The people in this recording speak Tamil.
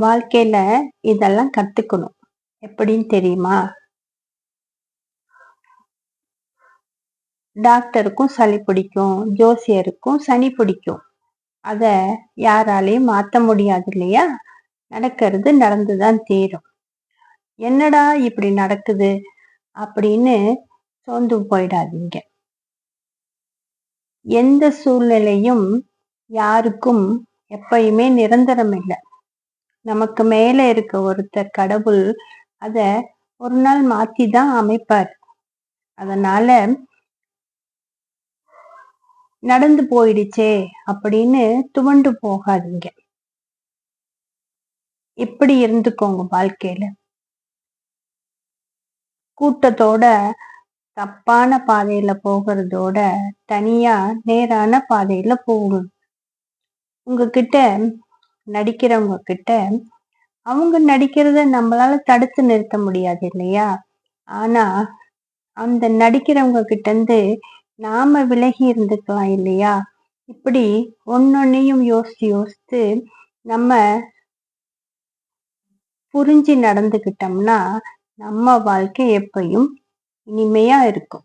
வாழ்க்கையில இதெல்லாம் கத்துக்கணும். எப்படின்னு தெரியுமா? டாக்டருக்கும் சளி பிடிக்கும் ஜோசியருக்கும் சனி பிடிக்கும். அத யாராலையும் மாத்த முடியாது இல்லையா? நடக்கிறது நடந்துதான் தீரும். என்னடா இப்படி நடக்குது? அப்படின்னு சோர்ந்து போயிடாதீங்க. எந்த சூழ்நிலையும் யாருக்கும் எப்பயுமே நிரந்தரம் இல்லை. நமக்கு மேல இருக்க ஒருத்தர் கடவுள் அத ஒரு நாள் மாத்தி தான் அமைப்பார். அதனால நடந்து போயிடுச்சே அப்படின்னு துவண்டு போகாதீங்க. இப்படி இருந்துக்கோங்க வாழ்க்கையில. கூட்டத்தோட தப்பான பாதையில போகிறதோட தனியா நேரான பாதையில போகும் உங்ககிட்ட நடிக்கிறவங்க கிட்ட அவங்க நடிக்கிறத நம்மளால தடுத்து நிறுத்த முடியாது இல்லையா? ஆனா அந்த நடிக்கிறவங்க கிட்ட இருந்து நாம விலகி இருந்துக்கலாம் இல்லையா? இப்படி ஒன்னொன்னையும் யோசிச்சு யோசித்து நம்ம புரிஞ்சு நடந்துக்கிட்டோம்னா நம்ம வாழ்க்கை எப்பயும் இனிமையா இருக்கும்.